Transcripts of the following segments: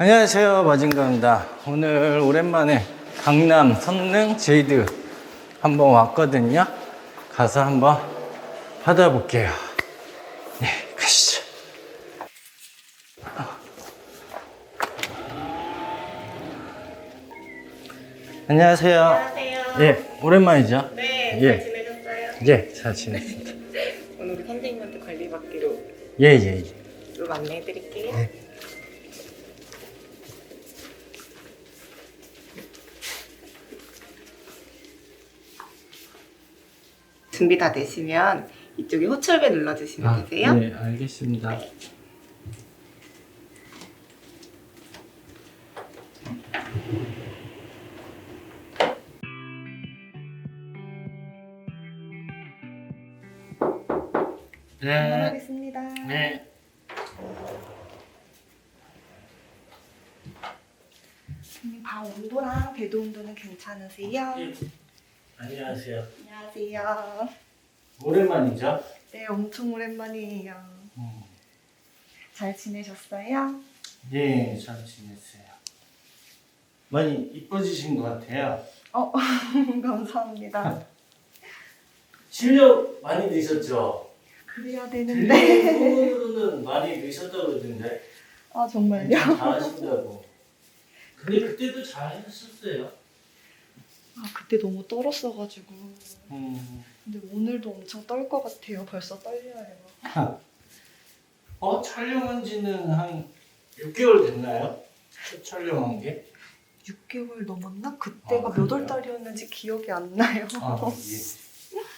안녕하세요 마징가입니다 오늘 오랜만에 강남 선릉 제이드 한번 왔거든요 가서 한번 받아볼게요 네 가시죠 안녕하세요 안녕하세요. 예 오랜만이죠 네, 예. 잘 지내셨어요? 예잘 지냈습니다 오늘 우리 선생님한테 관리받기로 예예예 룸 안내해드릴게요. 준비 다 되시면 이쪽에 호출벨 눌러주시면 되세요. 네 알겠습니다 네. 하겠습니다. 네. 선생님 방 온도랑 배도 온도는 괜찮으세요? 예. 안녕하세요. 안녕하세요. 오랜만이죠? 네, 엄청 오랜만이에요. 음. 잘 지내셨어요? 예, 잘 지냈어요. 많이 이뻐지신 것 같아요. 어, 감사합니다. 실력 많이 늘으셨죠? 그래야 되는데. 소문으로는 많이 늘으셨다고 그러던데. 아, 정말요? 엄청 잘하신다고. 근데 그때도 잘하셨어요. 아, 그때 너무 떨었어가지고. 음. 근데 오늘도 엄청 떨 것 같아요. 벌써 떨려요. 어, 촬영한 지는 한 6개월 됐나요? 첫 촬영한 게? 6개월 넘었나? 그때가 아, 몇 월 그래요? 달이었는지 기억이 안 나요. 아, 예.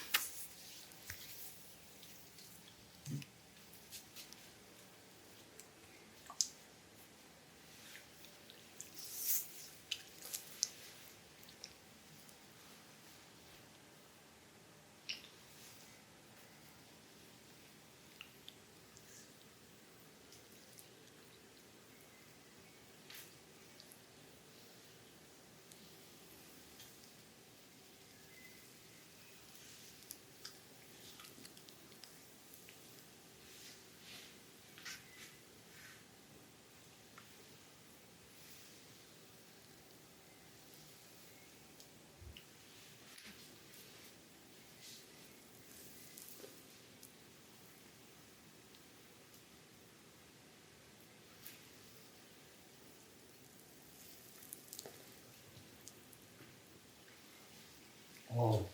어,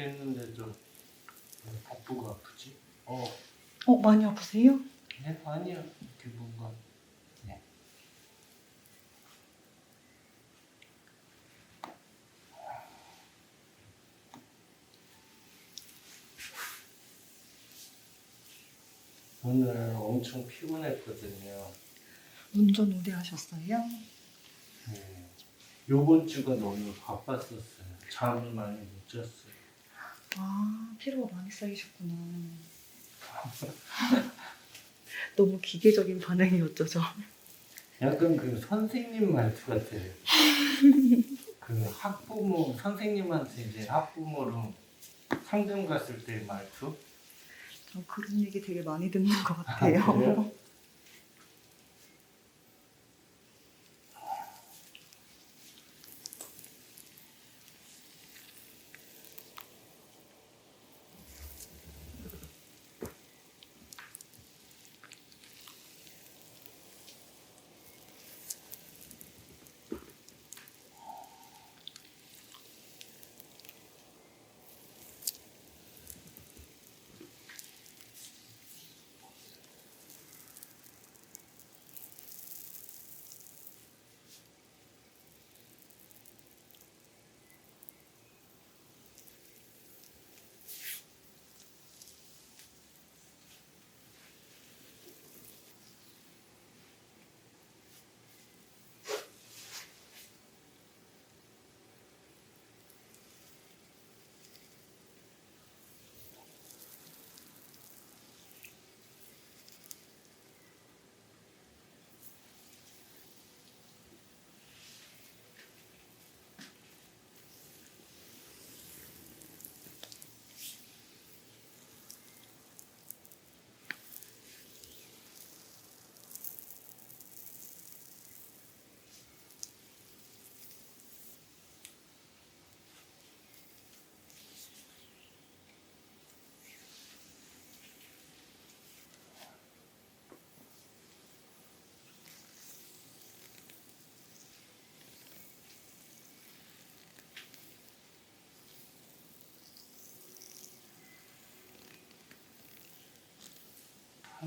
했는데도 왜 복부가 아프지? 어, 어, 많이 아프세요? 네, 아니야. 이렇게 뭔가. 네. 오늘 엄청 피곤했거든요. 운전 오래 하셨어요? 네. 요번 주가 너무 바빴었어요. 잠을 많이 못 잤어요. 아, 피로가 많이 쌓이셨구나. 너무 기계적인 반응이 어쩌죠? 약간 그 선생님 말투 같아요. 그 학부모 선생님한테 이제 학부모로 상담 갔을 때 말투. 저 그런 얘기 되게 많이 듣는 것 아, 같아요. 그래요?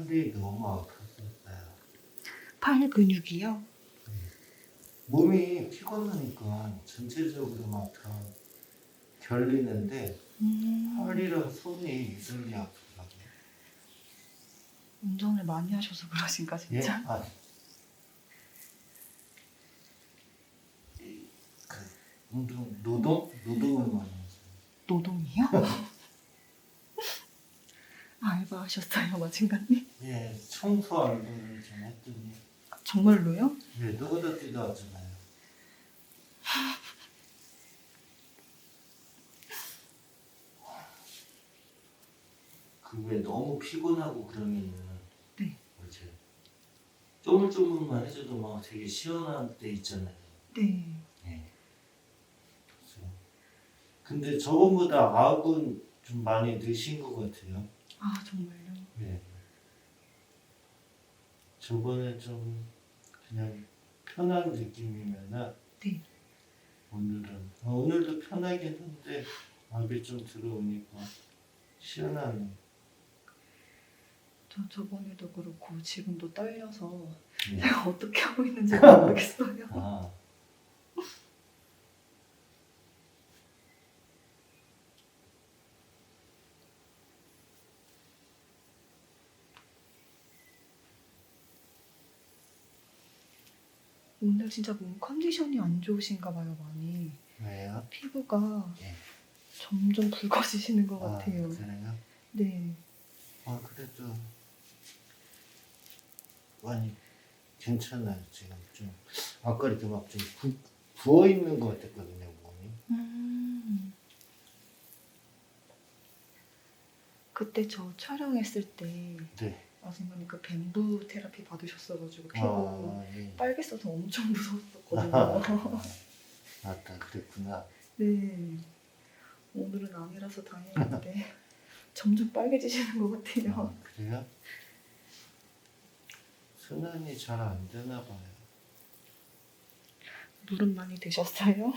팔이 너무 아팠었어요. 팔 근육이요? 몸이 피곤하니까 전체적으로 막 다 결리는데 음, 팔이랑 손이 이슬리 아프더라고요. 운동을 많이 하셔서 그러신가 예? 진짜? 아. 그 운동 노동 노동을 많이 했어요. 노동이요? 알바하셨어요 마진가님? 예, 청소 알바를 좀 했더니 정말로요? 예, 누구도 뛰도 하잖아요. 그게 너무 피곤하고 그러면은 네. 뭐지 쪼물쪼물만 해줘도 막 되게 시원한 때 있잖아요. 네. 예. 그래서 근데 저번보다 악은 좀 많이 느신 것 같아요. 아 정말요? 예. 저번에 좀 그냥 편한 느낌이면은 네. 오늘은 어, 오늘도 편하긴 한데 악이 좀 들어오니까 시원하네. 저 저번에도 그렇고 지금도 떨려서 예. 제가 어떻게 하고 있는지 모르겠어요. 아. 오늘 진짜 몸 컨디션이 안 좋으신가 봐요 많이. 왜요? 피부가 예. 점점 붉어지시는 것 아, 같아요. 그래요? 네. 아 그래도 많이 괜찮아요 지금 좀 아까 이렇게 막좀 부어 있는 것 같았거든요 몸이. 음. 그때 저 촬영했을 때 네. 아 선배님 그 뱀부 테라피 받으셨어가지고 피부 아, 예. 빨개져서 엄청 무서웠었거든요. 맞다 그랬구나. 네. 오늘은 아니라서 다행인데 점점 빨개지시는 것 아, 같아요. 그래요? 순환이 잘 안 되나 봐요. 물은 많이 드셨어요?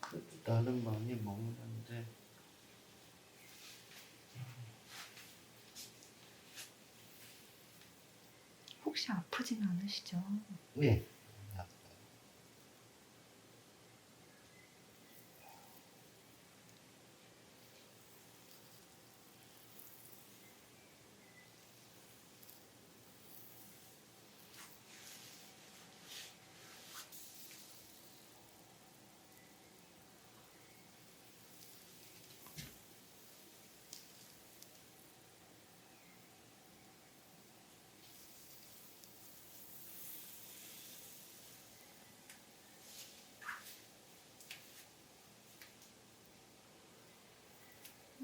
그래도 나는 많이 먹는데 혹시 아프진 않으시죠? 예.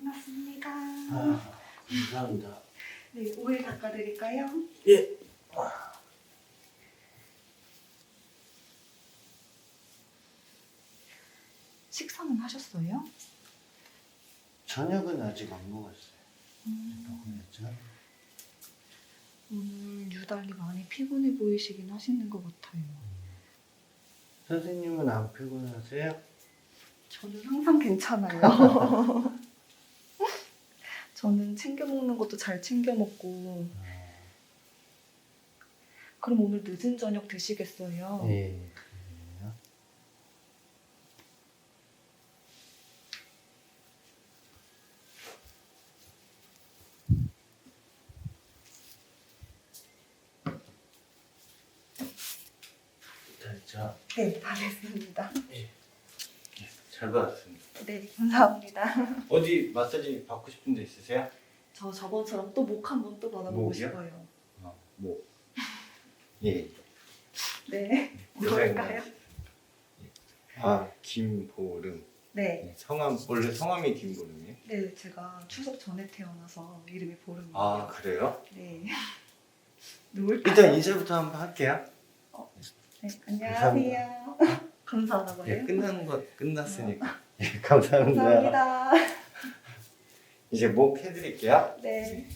끝났습니다. 아, 감사합니다. 네, 오일 닦아드릴까요? 예. 식사는 하셨어요? 저녁은 아직 안 먹었어요. 음, 먹어야죠. 오늘 유달리 많이 피곤해 보이시긴 하시는 것 같아요. 선생님은 안 피곤하세요? 저는 항상 괜찮아요. 저는 챙겨 먹는 것도 잘 챙겨 먹고. 그럼 오늘 늦은 저녁 드시겠어요? 예. 그래요. 자, 네, 다 됐습니다. 잘 받았습니다. 네, 감사합니다. 어디 마사지 받고 싶은 데 있으세요? 저 저번처럼 또 목 한 번 또 받아보고 목이요? 싶어요. 어, 뭐. 예. 네, 뭘까요? 아, 김보름. 네, 네, 성함 원래 성함이 김보름이에요? 네, 제가 추석 전에 태어나서 이름이 보름이에요. 아, 그래요? 네. 누굴까요? 일단 인사부터 한번 할게요. 네, 안녕하세요. 감사하나 봐요. 예, 끝나는 거 끝났으니까. 예, 감사합니다. 감사합니다. 이제 목 해드릴게요. 네.